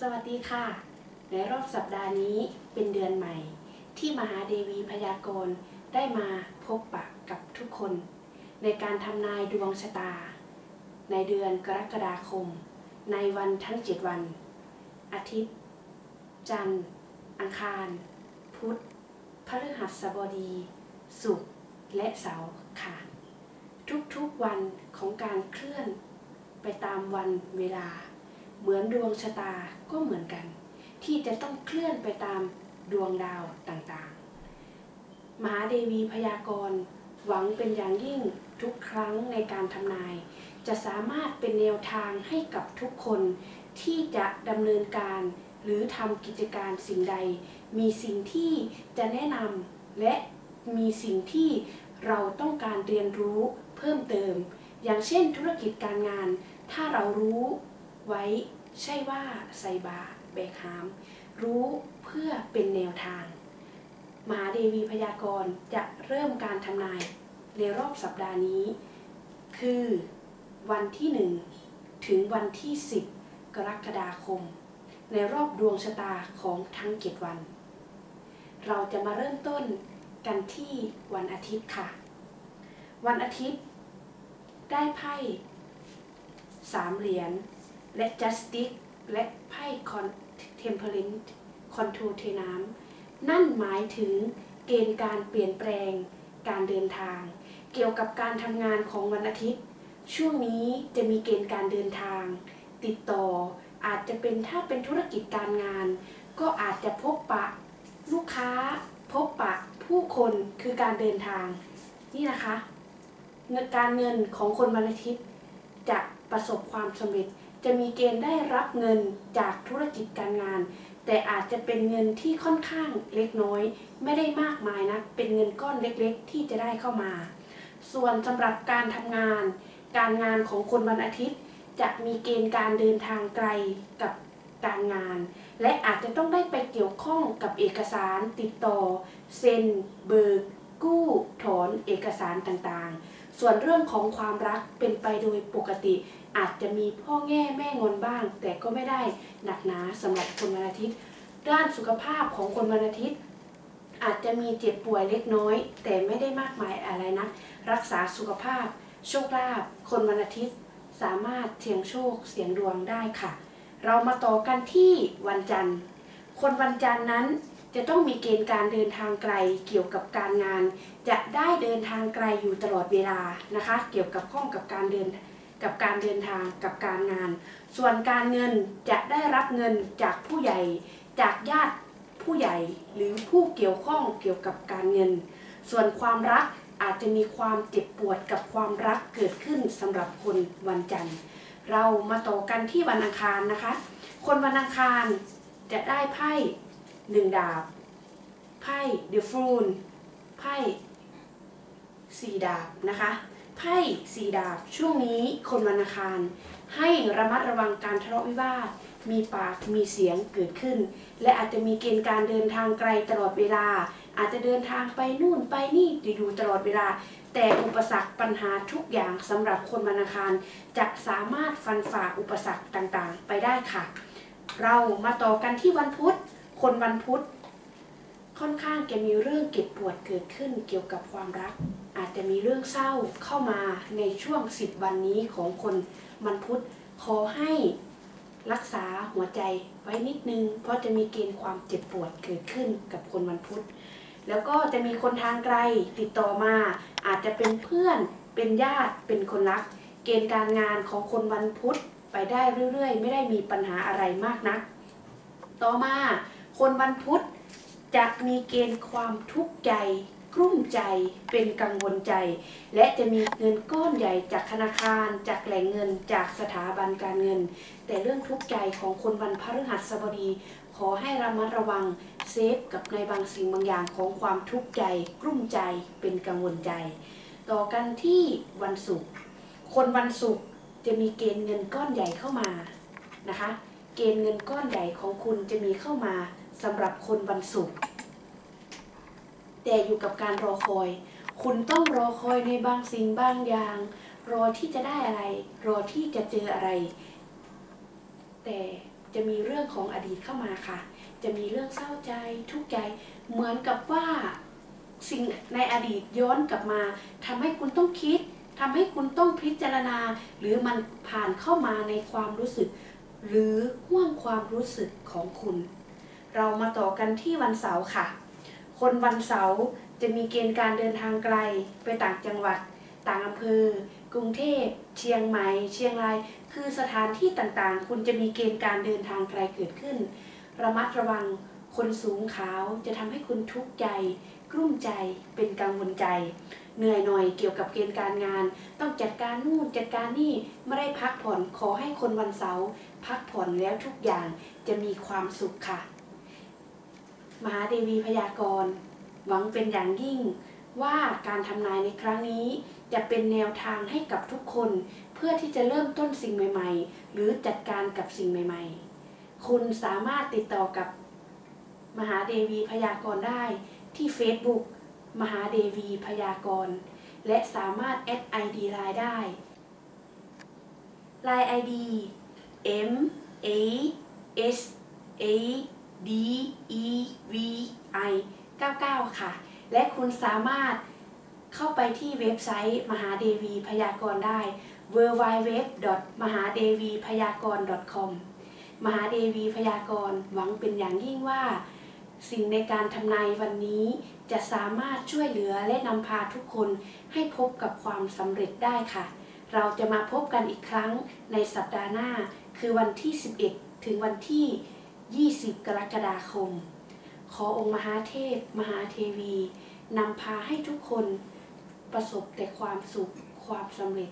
สวัสดีค่ะ ในรอบสัปดาห์นี้เป็นเดือนใหม่ ที่มหาเดวีพยากรณ์ได้มาพบปะกับทุกคน ในการทำนายดวงชะตา ในเดือนกรกฎาคม ในวันทั้ง 7 วัน อาทิตย์ จันทร์ อังคาร พุธพฤหัสบดี ศุกร์และเสาร์ค่ะ ทุกๆวันของการเคลื่อนไปตามวันเวลา เหมือนดวงชะตาก็เหมือนกัน ที่จะต้องเคลื่อนไปตามดวงดาวต่างๆ มหาเดวีพยากรณ์หวังเป็นอย่างยิ่งทุกครั้งในการทำนาย จะสามารถเป็นแนวทางให้กับทุกคนที่จะดำเนินการหรือทำกิจการสิ่งใด มีสิ่งที่จะแนะนำและมีสิ่งที่เราต้องการเรียนรู้เพิ่มเติม อย่างเช่นธุรกิจการงาน ถ้าเรารู้ไว้ ใช่ว่าไซบาแบกหาม รู้เพื่อเป็นแนวทางมหาเดวีพยากรณ์จะเริ่มการทำนายในรอบสัปดาห์นี้ คือวันที่ 1 ถึงวันที่ 10 กรกฎาคม ในรอบดวงชะตาของทั้งเจ็ดวัน เราจะมาเริ่มต้นกันที่วันอาทิตย์ค่ะ วันอาทิตย์ ได้ไพ่สามเหรียญ และ justice และไพ่ contemporary control เทน้ำนั่นหมายถึงเกณฑ์การเปลี่ยนแปลงการเดินทาง เกี่ยวกับการทำงานของวันอาทิตย์ ช่วงนี้จะมีเกณฑ์การเดินทาง ติดต่ออาจจะเป็นถ้าเป็นธุรกิจการงาน ก็อาจจะพบปะ ลูกค้า พบปะผู้คนคือการเดินทาง นี่นะคะ เงินการเงินของคนวันอาทิตย์ จะประสบความสำเร็จ จะมีเกณฑ์ได้รับเงินจากธุรกิจการงาน แต่อาจจะเป็นเงินที่ค่อนข้างเล็กน้อย ไม่ได้มากมายนะเป็นเงินก้อนเล็กๆ ที่จะได้เข้ามา ส่วนสำหรับการทำงาน การงานของคนวันอาทิตย์ จะมีเกณฑ์การเดินทางไกลกับการงาน และอาจจะต้องได้ไปเกี่ยวข้องกับเอกสารติดต่อ เซ็น เบิก กู้ ถอนเอกสารต่างๆ ส่วนเรื่องของความรักเป็นไปโดยปกติ อาจจะมีพ่อแง่แม่งอนบ้าง แต่ก็ไม่ได้หนักหนาสำหรับคนวันอาทิตย์ ด้านสุขภาพของคนวันอาทิตย์ อาจจะมีเจ็บป่วยเล็กน้อย แต่ไม่ได้มากมายอะไรนะรักษาสุขภาพ โชคลาภคนวันอาทิตย์ สามารถเสี่ยงโชคเสี่ยงดวงได้ค่ะ เรามาต่อกันที่วันจันทร์ คนวันจันทร์นั้น จะต้องมีเกณฑ์การเดินทางไกลเกี่ยวกับการงาน จะได้เดินทางไกลอยู่ตลอดเวลานะคะ เกี่ยวกับข้องกับการเดินกับการเดินทางกับการงาน ส่วนการเงินจะได้รับเงินจากผู้ใหญ่ จากญาติผู้ใหญ่หรือผู้เกี่ยวข้องเกี่ยวกับการเงิน ส่วนความรักอาจจะมีความเจ็บปวดกับความรักเกิดขึ้นสำหรับคนวันจันทร์ เรามาต่อกันที่วันอังคารนะคะ คนวันอังคารจะได้ไพ่ หนึ่งดาบ ไพ่เดอะฟูนไพ่สี่ดาบนะคะไพ่สี่ดาบช่วงนี้คนวันอังคาร ให้ระมัดระวังการทะเลาะวิวาท มีปากมีเสียงเกิดขึ้น และอาจจะมีเกณฑ์การเดินทางไกลตลอดเวลา อาจจะเดินทางไปนู่นไปนี่อยู่ตลอดเวลา แต่อุปสรรคปัญหาทุกอย่างสำหรับคนวันอังคาร จะสามารถฟันฝ่าอุปสรรคต่างๆ ไปได้ค่ะ เรามาต่อกันที่วันพุธ คนวันพุธค่อนข้างจะมีเรื่องเก็บปวดเกิดขึ้นเกี่ยวกับความรัก อาจจะมีเรื่องเศร้าเข้ามาในช่วง10วันนี้ของคนวันพุธขอให้รักษาหัวใจไว้นิดนึง เพราะจะมีเกณฑ์ความเจ็บปวดเกิดขึ้นกับคนวันพุธแล้วก็จะมีคนทางไกลติดต่อมา อาจจะเป็นเพื่อนเป็นญาติเป็นคนรัก เกณฑ์การงานของคนวันพุธไปได้เรื่อยๆ ไม่ได้มีปัญหาอะไรมากนัก ต่อมา คนวันพุธจะมีเกณฑ์ความทุกข์ใจกลุ้มใจเป็นกังวลใจ และจะมีเงินก้อนใหญ่จากธนาคาร จากแหล่งเงินจากสถาบันการเงิน แต่เรื่องทุกข์ใจของคนวันพฤหัสบดี ขอให้ระมัดระวังเซฟกับในบางสิ่งบางอย่างของความทุกข์ใจกลุ้มใจเป็นกังวลใจ ต่อกันที่วันศุกร์คนวันศุกร์จะมีเกณฑ์เงินก้อนใหญ่เข้ามานะคะ เกณฑ์เงินก้อนใหญ่ของคุณจะมีเข้ามา สำหรับคนวันศุกร์แต่อยู่กับการรอคอย คุณต้องรอคอยในบางสิ่งบางอย่าง รอที่จะได้อะไร รอที่จะเจออะไร แต่จะมีเรื่องของอดีตเข้ามาค่ะ จะมีเรื่องเศร้าใจทุกข์ใจ เหมือนกับว่าสิ่งในอดีตย้อนกลับมาทำให้คุณต้องคิดทำให้คุณต้องพิจารณา หรือมันผ่านเข้ามาในความรู้สึก หรือห่วงความรู้สึกของคุณ เรามาต่อกันที่วันเสาร์ค่ะ คนวันเสาร์จะมีเกณฑ์การเดินทางไกลไปต่างจังหวัด ต่างอำเภอ กรุงเทพ เชียงใหม่ เชียงราย คือสถานที่ต่างๆ คุณจะมีเกณฑ์การเดินทางไกลเกิดขึ้น ระมัดระวังคนสูงขาวจะทำให้คุณทุกข์ใจ กลุ้มใจ เป็นกังวลใจ เหนื่อยหน่อยเกี่ยวกับเกณฑ์การงาน ต้องจัดการนู่นจัดการนี่ไม่ได้พักผ่อนขอให้คนวันเสาร์พักผ่อนแล้วทุกอย่างจะมีความสุขค่ะ มหาเดวีพยากรณ์ หวังเป็นอย่างยิ่งว่าการทำนายในครั้งนี้จะเป็นแนวทางให้กับทุกคนเพื่อที่จะเริ่มต้นสิ่งใหม่ๆ หรือจัดการกับสิ่งใหม่ๆ คุณสามารถติดต่อกับมหาเดวีพยากรณ์ได้ที่ Facebook มหาเดวีพยากรณ์ และสามารถแอด ID ไลน์ได้ไลน์ ID M A S A D E V I 99 ค่ะ และคุณสามารถเข้าไปที่เว็บไซต์มหาเดวีพยากรณ์ได้ w w w มหาเดวีพยากรณ์ .com มหาเดวีพยากรณ์หวังเป็นอย่างยิ่งว่า สิ่งในการทำนายวันนี้จะสามารถช่วยเหลือและนำพาทุกคนให้พบกับความสำเร็จได้ค่ะ เราจะมาพบกันอีกครั้งในสัปดาห์หน้า คือวันที่ 11 ถึงวันที่ 20 กรกฎาคม ขอองค์มหาเทพ มหาเทวีนำพาให้ทุกคนประสบแต่ความสุขความสำเร็จ